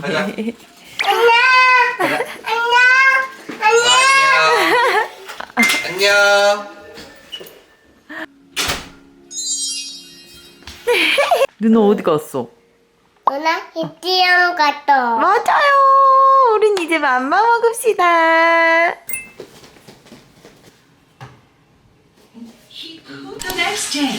가자. 안녕. 누나 어디 갔어? 누나 입지영 갔다. 맞아요. 우린 이제 맘마 먹읍시다. The next day,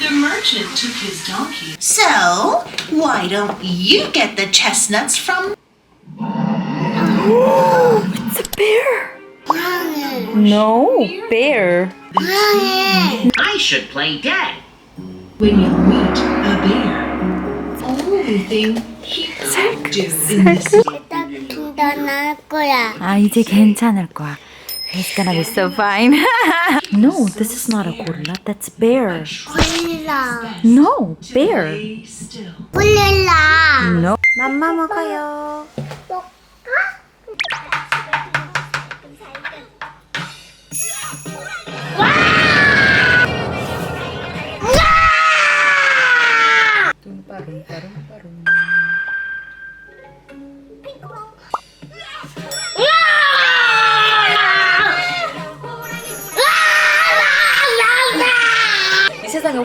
the merchant took his donkey. So, why don't you get the chestnuts from It's a bear. 고양이. No, bear. 고양이. I should play dead? When you meet a bear, the only thing he could do in this 일단 둘다 나을 거야. 아 이제 괜찮을 거야. He's gonna be so fine. no, this is not a gorilla. That's bear. 고릴라. No, bear. Stay still. 고릴라. No. 맘마 먹어요.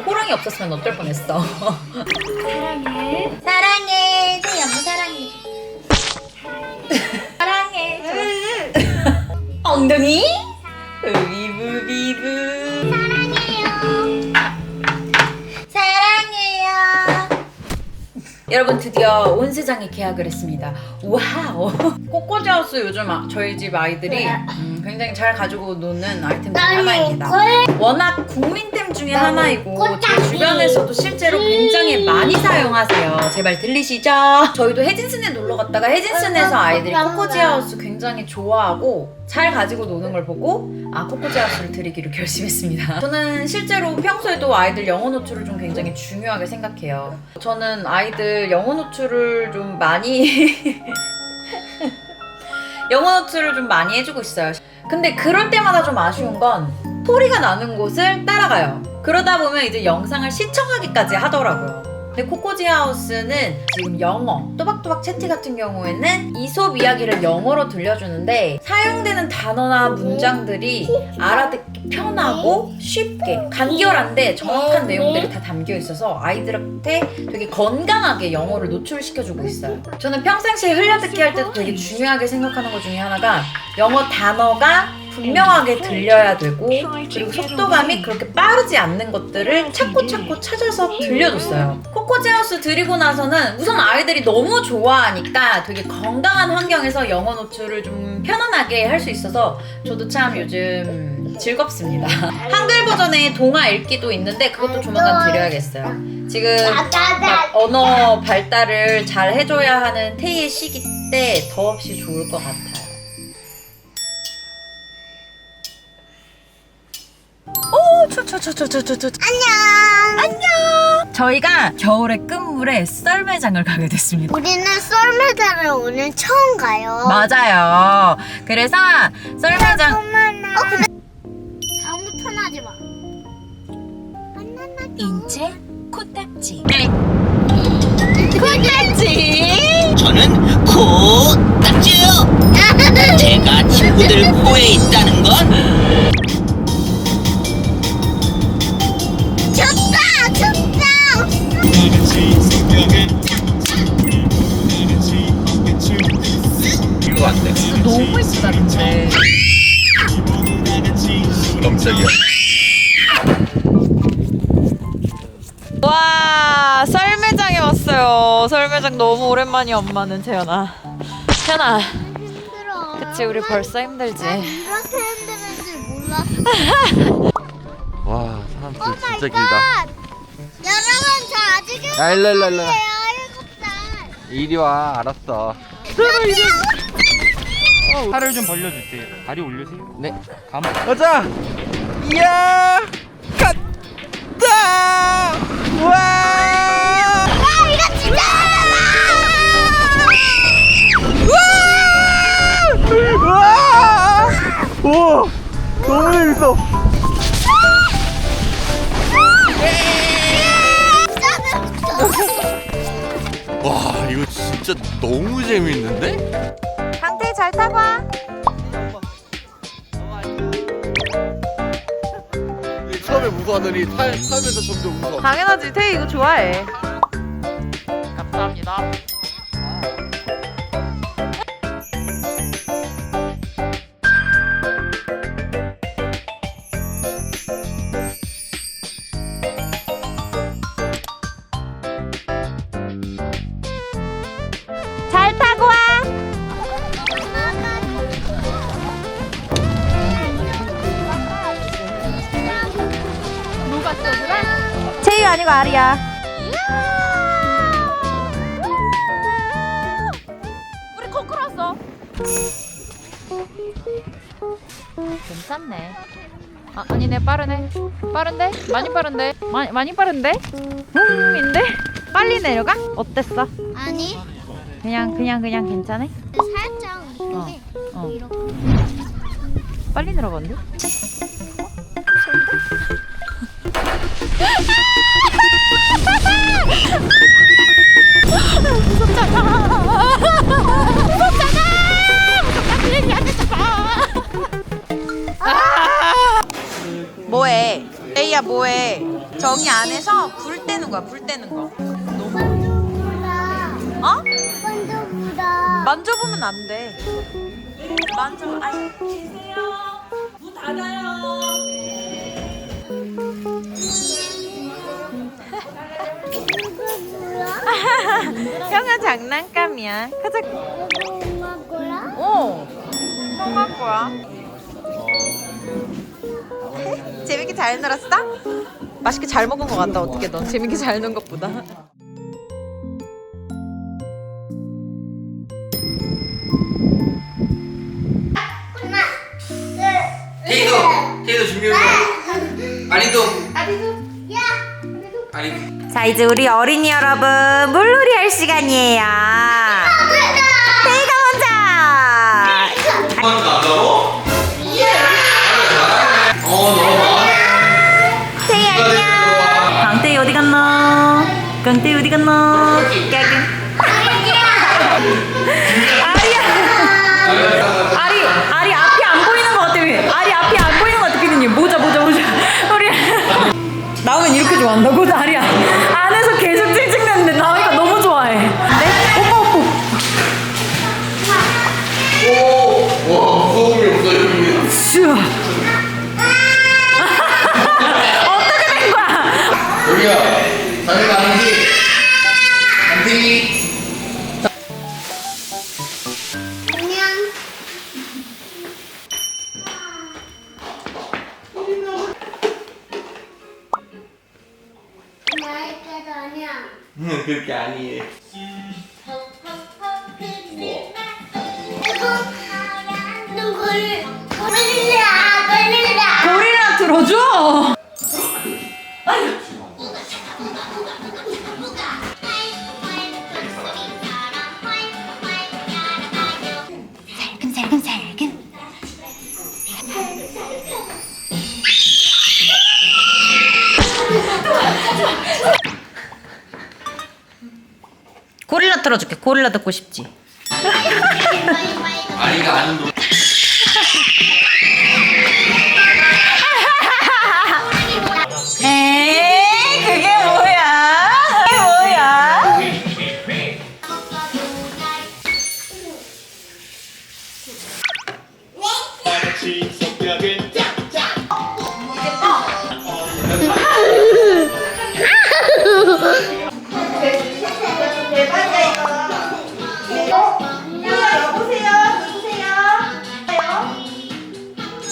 호랑이 없었으면 어떨 뻔했어. 사랑해. 사랑해. 내 엄마 사랑해. 사랑해. 엉덩이. 비브비브. 사랑해요. 여러분 드디어 온 세상에 계약을 했습니다. 와우. 꼬꼬지하우스 요즘 아- 저희 집 아이들이 음, 굉장히 잘 가지고 노는 아이템 중 하나입니다. 워낙 국민템 중에 하나이고 제 주변에서도 실제로 굉장히 많이 사용하세요. 제발 들리시죠? 저희도 해진슨에 놀러 갔다가 해진슨에서 아이들이 코코지 하우스 굉장히 좋아하고 잘 가지고 노는 걸 보고 아 코코지 하우스를 드리기로 결심했습니다. 저는 실제로 평소에도 아이들 영어 노출을 좀 굉장히 중요하게 생각해요. 저는 아이들 영어 노출을 좀 많이 영어 노출을 좀 많이 해주고 있어요. 근데 그럴 때마다 좀 아쉬운 건 소리가 나는 곳을 따라가요. 그러다 보면 이제 영상을 시청하기까지 하더라고요. 근데 코코지 하우스는 지금 영어, 또박또박 채티 같은 경우에는 이솝 이야기를 영어로 들려주는데 사용되는 단어나 문장들이 알아듣기 편하고 쉽게 간결한데 정확한 내용들이 다 담겨 있어서 아이들한테 되게 건강하게 영어를 노출시켜주고 있어요. 저는 평상시에 흘려듣기 할 때도 되게 중요하게 생각하는 것 중에 하나가 영어 단어가 분명하게 들려야 되고 그리고 속도감이 그렇게 빠르지 않는 것들을 찾고 찾고 찾아서 들려줬어요. 코코제하우스 드리고 나서는 우선 아이들이 너무 좋아하니까 되게 건강한 환경에서 영어 노출을 좀 편안하게 할 수 있어서 저도 참 요즘 즐겁습니다. 한글 버전의 동화 읽기도 있는데 그것도 조만간 드려야겠어요. 지금 막 언어 발달을 잘 해줘야 하는 태희의 시기 때 더없이 좋을 것 같아요. 오, 추추추추추추추. 안녕. 안녕. 저희가 겨울의 끝물에 썰매장을 가게 됐습니다. 우리는 썰매장을 오늘 처음 가요. 맞아요. 그래서 썰매장 어 근데 다음부터는 하지 마. 인체 코딱지. 코딱지. 저는 코 딱지예요. 제가 친구들 코에 있다는 건 근데. 깜짝이야. 와 썰매장에 왔어요. 썰매장 너무 오랜만이야 엄마는 재현아. 재현아. 힘들어. 그치 우리 벌써 힘들지. 난 이렇게 힘드는 줄 몰랐어. 와 사람들 오 진짜 마이 길다. 갓. 여러분 저 아직 야 일로 일로 일로. 일곱 살. 이리 와 알았어. 팔을 좀 벌려주세요. 다리 올리세요. 네. 감. 가자. 이야. 갓. 우와! 아 이거 진짜 우와! 오! 너무 재밌어. 와, 이거 진짜 너무 재밌는데? 잘 타고 와. 처음에 무서워하더니 타, 타면서 점점 무서워. 당연하지. 태희 이거 좋아해. 감사합니다. 아니고 아리야. 우리 거꾸로 왔어. 괜찮네. 아, 아니네 빠르네. 빠른데? 많이 빠른데? 많이 많이 빠른데? 음인데? 빨리 내려가? 어땠어? 아니 그냥 그냥 그냥 괜찮아? 살짝 이렇게 어. 이렇게 빨리 내려가는데? 뭐해? 에이야 뭐해? 저기 안에서 불 떼는 거야 불 떼는 거. 어? 만져보면 안 돼. 만져. 아이 계세요. 문 닫아요. 형아 장난감이야. 가자. 엄마 거야? 오. 형아 거야. 재밌게 잘 놀았어? 맛있게 잘 먹은 것 같다. 어떻게 넌 재밌게 잘 논 것보다. 하나 테이도, 테이도. 아리도, 야 아리. 자 이제 우리 어린이 여러분 물놀이 할 시간이에요. 태희가 먼저. 한번 나가고? 안녕. 강태희 어디 갔노? 강태희. 아리야. 아리 아리 앞이 안 보이는 것 같아. 왜? 아리 앞이 안 보이는 것 같아. 피디님 모자 모자 모자. 우리 나오면 이렇게 좋아한다고 아리야. 그렇게 아니에요. 누구를 고릴라 고릴라 고릴라 들어줘. 살금살금살 틀어줄게. 고릴라 듣고 싶지. 아리가 아는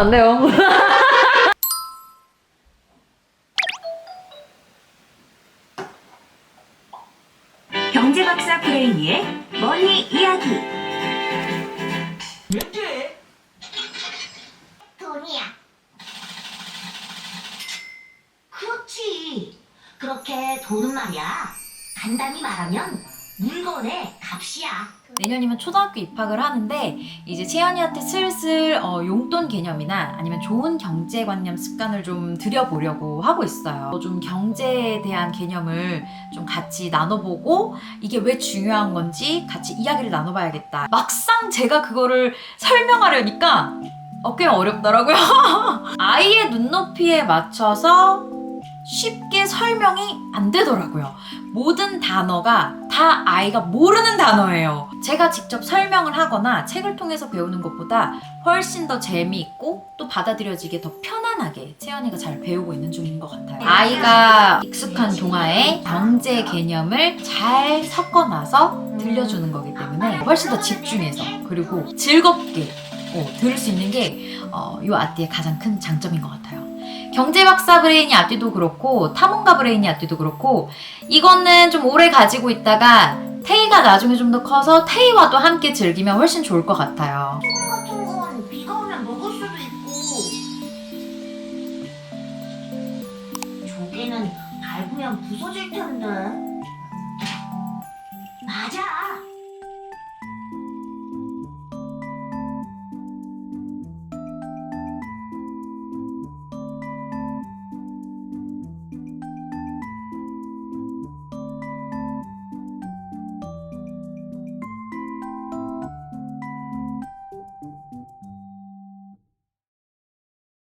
안 돼요. 경제박사 브레인이의 머니 이야기. 돈이야. 그렇지. 그렇게 돈은 말이야. 간단히 말하면 물건의 값이야. 내년이면 초등학교 입학을 하는데 이제 채연이한테 슬슬 어, 용돈 개념이나 아니면 좋은 경제관념 습관을 좀 들여보려고 하고 있어요. 좀 경제에 대한 개념을 좀 같이 나눠보고 이게 왜 중요한 건지 같이 이야기를 나눠봐야겠다. 막상 제가 그거를 설명하려니까 어, 꽤 어렵더라고요. 아이의 눈높이에 맞춰서 쉽게 설명이 안 되더라고요. 모든 단어가 다 아이가 모르는 단어예요. 제가 직접 설명을 하거나 책을 통해서 배우는 것보다 훨씬 더 재미있고 또 받아들여지게 더 편안하게 채연이가 잘 배우고 있는 중인 것 같아요. 아이가 익숙한 동화에 경제 개념을 잘 섞어놔서 들려주는 거기 때문에 훨씬 더 집중해서 그리고 즐겁게 어, 들을 수 있는 게 어, 이 아띠의 가장 큰 장점인 것 같아요. 경제박사 브레인이 아띠도 그렇고 탐험가 브레인이 아띠도 그렇고 이거는 좀 오래 가지고 있다가 테이가 나중에 좀 더 커서 테이와도 함께 즐기면 훨씬 좋을 것 같아요. 부서질 텐데.